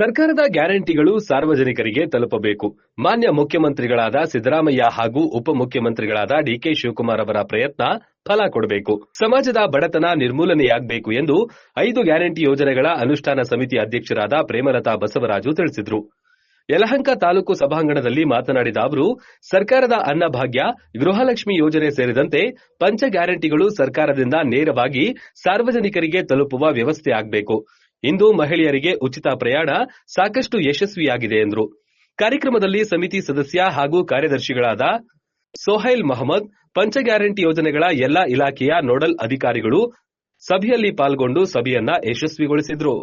ಸರ್ಕಾರದ ಗ್ಯಾರಂಟಿಗಳು ಸಾರ್ವಜನಿಕರಿಗೆ ತಲುಪಬೇಕು. ಮಾನ್ಯ ಮುಖ್ಯಮಂತ್ರಿಗಳಾದ ಸಿದ್ದರಾಮಯ್ಯ ಹಾಗೂ ಉಪಮುಖ್ಯಮಂತ್ರಿಗಳಾದ ಡಿಕೆ ಶಿವಕುಮಾರ್ ಅವರ ಪ್ರಯತ್ನ ಫಲ ಕೊಡಬೇಕು. ಸಮಾಜದ ಬಡತನ ನಿರ್ಮೂಲನೆಯಾಗಬೇಕು ಎಂದು ಐದು ಗ್ಯಾರಂಟಿ ಯೋಜನೆಗಳ ಅನುಷ್ಠಾನ ಸಮಿತಿ ಅಧ್ಯಕ್ಷರಾದ ಪ್ರೇಮಲತಾ ಬಸವರಾಜು ತಿಳಿಸಿದರು. ಯಲಹಂಕ ತಾಲೂಕು ಸಭಾಂಗಣದಲ್ಲಿ ಮಾತನಾಡಿದ ಅವರು, ಸರ್ಕಾರದ ಅನ್ನಭಾಗ್ಯ, ಗೃಹಲಕ್ಷ್ಮಿ ಯೋಜನೆ ಸೇರಿದಂತೆ ಪಂಚ ಗ್ಯಾರಂಟಿಗಳು ಸರ್ಕಾರದಿಂದ ನೇರವಾಗಿ ಸಾರ್ವಜನಿಕರಿಗೆ ತಲುಪುವ ವ್ಯವಸ್ಥೆ ಆಗಬೇಕು. ಇಂದು ಮಹಿಳೆಯರಿಗೆ ಉಚಿತ ಪ್ರಯಾಣ ಸಾಕಷ್ಟು ಯಶಸ್ವಿಯಾಗಿದೆ ಎಂದರು. ಕಾರ್ಯಕ್ರಮದಲ್ಲಿ ಸಮಿತಿ ಸದಸ್ಯ ಹಾಗೂ ಕಾರ್ಯದರ್ಶಿಗಳಾದ ಸೊಹೈಲ್ ಮಹಮ್ಮದ್, ಪಂಚ ಗ್ಯಾರಂಟಿ ಯೋಜನೆಗಳ ಎಲ್ಲಾ ಇಲಾಖೆಯ ನೋಡಲ್ ಅಧಿಕಾರಿಗಳು ಸಭೆಯಲ್ಲಿ ಪಾಲ್ಗೊಂಡು ಸಭೆಯನ್ನ ಯಶಸ್ವಿಗೊಳಿಸಿದರು.